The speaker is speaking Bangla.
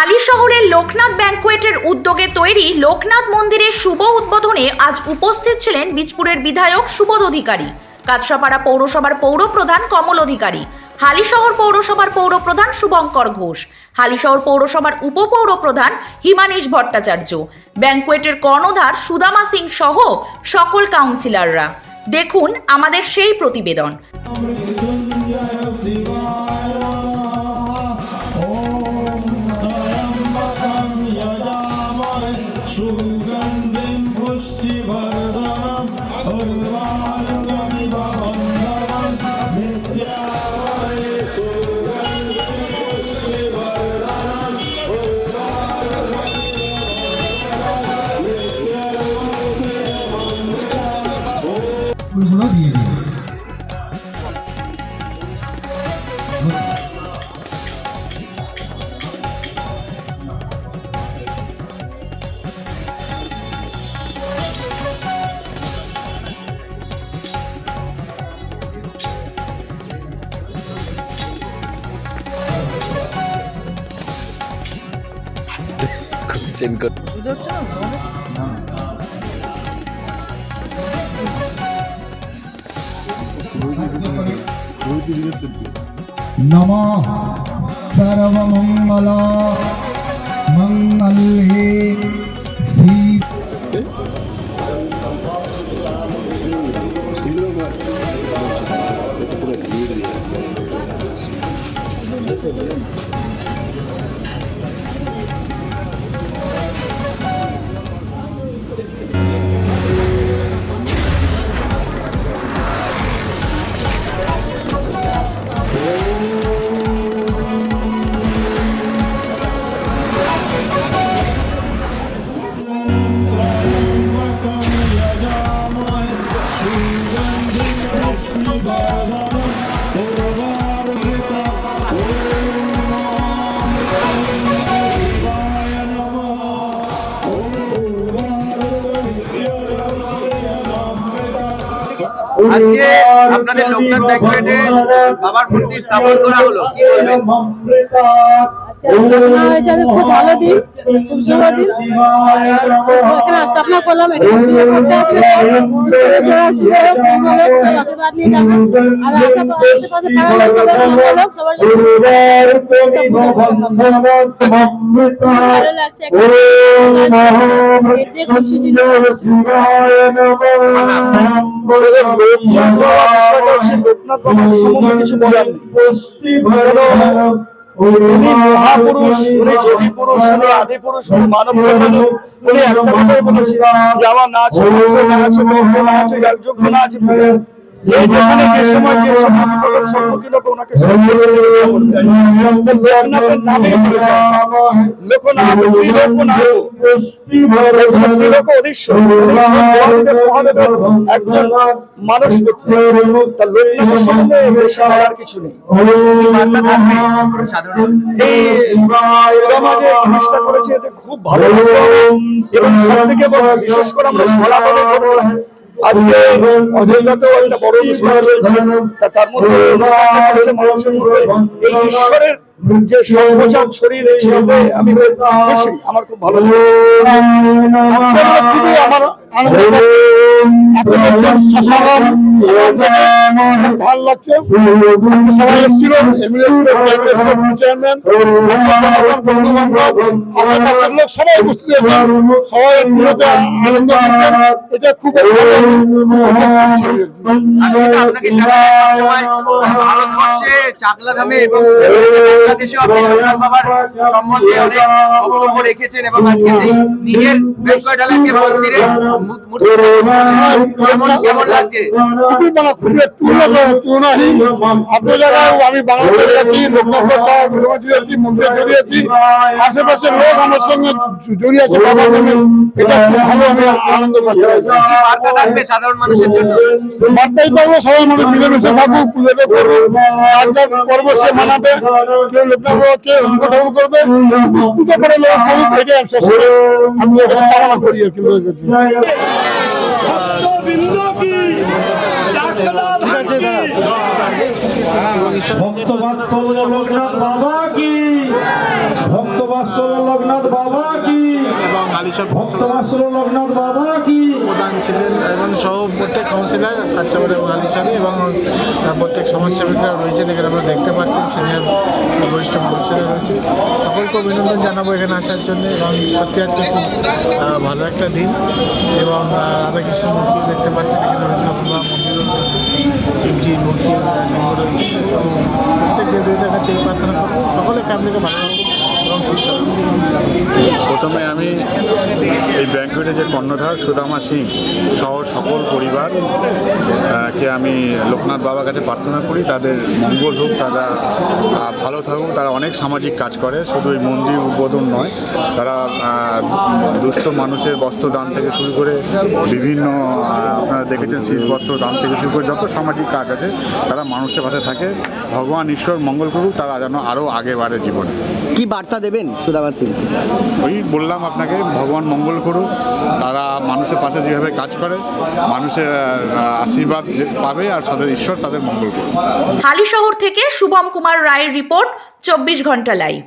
হালি শহরের লোকনাথ ব্যাংকোয়েটের উদ্যোগে তৈরি লোকনাথ মন্দিরের শুভ উদ্বোধনে আজ উপস্থিত ছিলেন বীজপুরের বিধায়ক সুবোধ অধিকারী কাছড়াপাড়া পৌরসভার পৌরপ্রধান কমল অধিকারী, হালিশহর পৌরসভার পৌরপ্রধান শুভঙ্কর ঘোষ, হালিশহর পৌরসভার উপপৌরপ্রধান হিমানীশ ভট্টাচার্য, ব্যাংকোয়েটের কর্ণধার সুদামা সিং সহ সকল কাউন্সিলররা। দেখুন আমাদের সেই প্রতিবেদন। Allah'ım ya চেন কর নম সর্বমঙ্গল মঙ্গলে শ্রী ত্রয়ম্বকম আজকে আপনাদের লোকনাথ ব্যাংকোয়েটে বাবার মূর্তি স্থাপন করা হলো। কি বলবেন স্থাপনা হয়েছে আজকে খুব ভালো দিন খুব শুভ দিন এখানে স্থাপনা করলাম এখানে পুজো উনি মহাপুরুষ উনি যোগী পুরুষ উনি আদি পুরুষ উনি মানব সম্মানক উনি একটা কথাই বলেছেন যে না আছে না আছে না আছে যোগ্য না আছে মানুষ তার লোকনাথের সম্বন্ধে বেশি বলার কিছু নেই করেছে এতে খুব ভালো এবং সব থেকে বিশেষ করে আমরা আজকে অযোধ্যাতেও একটা বড় অনুষ্ঠান চলছে তার মধ্যে এই ঈশ্বরের যে সর্বচাপ ছড়িয়ে দিয়েছে আমি আমার খুব ভালো আমরা আনন্দ এত লোকজন ভালো লাগছে সবাই এসেছিল চেয়ারম্যান আশেপাশের লোক সবাই উপস্থিত সবাই আনন্দ এটা খুব ভারতবর্ষে চাকলা ধামে এবং বাংলাদেশে বাবার সম্বন্ধে অনেক বক্তব্য রেখেছেন এবং আজকে নিজের ব্যাংকোয়েট এলাকায় মন্দিরে মূর্তি আমি বাংলাদেশ যাচ্ছি লোকনাথ মন্দিরে জড়িয়েছি আশেপাশের লোক আমার সঙ্গে জড়িয়ে আছে বাবার জন্য এটা খুব ভালো আমি আনন্দ পাচ্ছি সাধারণ মানুষের জন্য সবাই মানুষ মিলেমিশে থাকুক পুজোটা করুক পর্ব সে মানাবে করবে আমি কামনা করি আর কি। ভক্তবাৎসল্য লগ্নাথ বাবা কি? ভক্তবাৎসল্য লোকনাথ বাবা কি? এবং আলিশার ভক্তবাসল লোকনাথ বাবা কি? প্রধান ছিলেন এবং সহ প্রত্যেক কাউন্সিলর কাচ্চাবাড়ি এবং আলিশারি এবং প্রত্যেক সমাজসেবীরা রয়েছেন এখানে আপনারা দেখতে পাচ্ছেন সিনিয়র বরিষ্ঠ মানুষেরা রয়েছে সকলকে অভিনন্দন জানাব এখানে আসার জন্য এবং সত্যি আজকে খুব ভালো একটা দিন এবং রাধাকৃষ্ণ মূর্তিও দেখতে পাচ্ছেন এখানে রয়েছে নতুনবা মন্দিরও রয়েছে শিবজি মূর্তি লিঙ্গ রয়েছে। এবং প্রত্যেক দেবীদের কাছে এই প্রার্থনা করব। সকলে ফ্যামিলিকে ভালো রাখুন প্রথমে আমি এই ব্যাংকুয়েটে যে কর্ণধার সুদামা সিং সহ সকল পরিবার কে আমি লোকনাথ বাবার কাছে প্রার্থনা করি তাদের মঙ্গল হোক তারা ভালো থাকুক তারা অনেক সামাজিক কাজ করে শুধু এই মন্দির উদ্বোধন নয় তারা দুস্থ মানুষের বস্ত্র দান থেকে শুরু করে বিভিন্ন আপনারা দেখেছেন শীষবস্ত্র দান থেকে শুরু করে যত সামাজিক কাজ আছে তারা মানুষের পাশে থাকে। ভগবান ঈশ্বর মঙ্গল করুক তারা যেন আরও আগে বাড়ে জীবনে। কি বার্তা দেবেন সুদামা সিং? ওই বললাম আপনাকে, ভগবান মঙ্গল করুক, তারা মানুষের পাশে যেভাবে কাজ করে, মানুষের আশীর্বাদ পাবে আর তাদের ঈশ্বর তাদের মঙ্গল করুক। হালি শহর থেকে শুভম কুমার রায়ের রিপোর্ট, চব্বিশ ঘণ্টা লাইভ